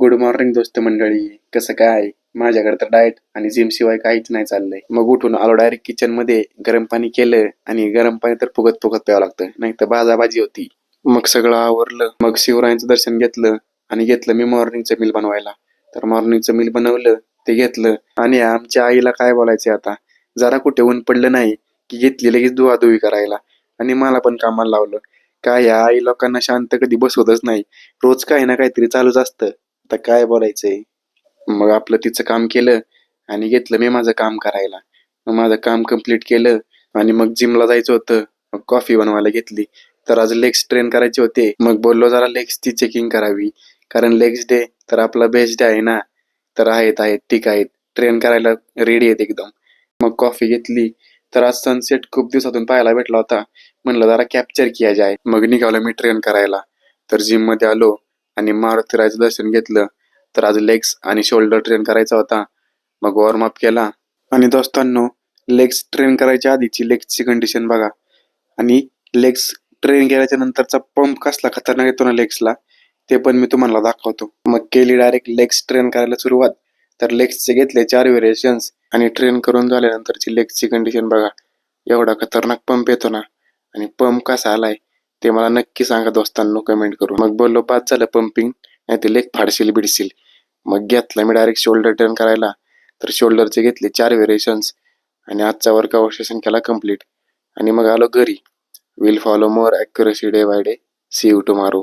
Good morning दोस्त मंडळी. कसं काय? माझ्याकडे तर डाएट आणि जिम शिवाय काहीच नाही चाललंय. मग उठून आलो डायरेक्ट किचनमध्ये गरम पाणी केलं आणि गरम पाणी तर फुगत फुगत प्यावं लागतं. नाही तर बाजाबाजी होती. मग सगळं आवरलं. मग शिवरायांचं दर्शन घेतलं आणि घेतलं मी मॉर्निंगचं मिल बनवायला. तर मॉर्निंगचं मिल बनवलं ते घेतलं. आणि आमच्या आईला काय बोलायचं आता? जरा कुठे ऊन पडलं नाही की घेतली लगेच धुवाधुवी करायला. आणि मला पण कामाला लावलं. काय या आई लोकांना शांत कधी बसवतच नाही. रोज काही ना काहीतरी चालूच असतं. आता काय बोलायचंय? मग आपलं तिचं काम केलं आणि घेतलं मी माझं काम करायला. मग माझं काम कंप्लीट केलं आणि मग जिमला जायचं होतं. मग कॉफी बनवायला घेतली. तर आज लेग्स ट्रेन करायचे होते. मग बोललो जरा लेग्सची चेकिंग करावी. कारण लेग्स डे तर आपला बेस्ट डे आहे ना. तर आहेत आहेत ठीक आहेत. ट्रेन करायला रेडी आहेत एकदम. मग कॉफी घेतली. तर आज सनसेट खूप दिवसातून पाहायला भेटला होता. म्हणलं जरा कॅप्चर किया जाय. मग निघालो मी ट्रेन करायला. तर जिममध्ये आलो. आणि मारुतीरायचं दर्शन घेतलं तर आज लेग्स आणि शोल्डर ट्रेन करायचा होता. मग वॉर्मअप केला. आणि दोस्तांनो लेग्स ट्रेन करायच्या आधीची लेग्सची कंडिशन बघा. आणि लेग्स ट्रेन केल्याच्या नंतरचा पंप कसला खतरनाक येतो ना लेग्सला ते पण मी तुम्हाला दाखवतो. मग केली डायरेक्ट लेग्स ट्रेन करायला सुरुवात. तर लेग्सचे घेतले चार व्हेरिएशन्स आणि ट्रेन करून झाल्यानंतरची लेग्सची कंडिशन बघा. एवढा खतरनाक पंप येतो ना. आणि पंप कसा आलाय? ते मला नक्की सांगा दोस्तांनो कमेंट करून. मग बोललो बाद झालं पंपिंग नाही ते लेग फाडशील बिडशील. मग घेतला मी डायरेक्ट शोल्डर टर्न करायला. तर शोल्डरचे घेतले चार व्हेरिएशन्स आणि आजचा वर्कआउट सेशन केला कंप्लीट आणि मग आलो घरी. Will follow more accuracy day by day see you tomorrow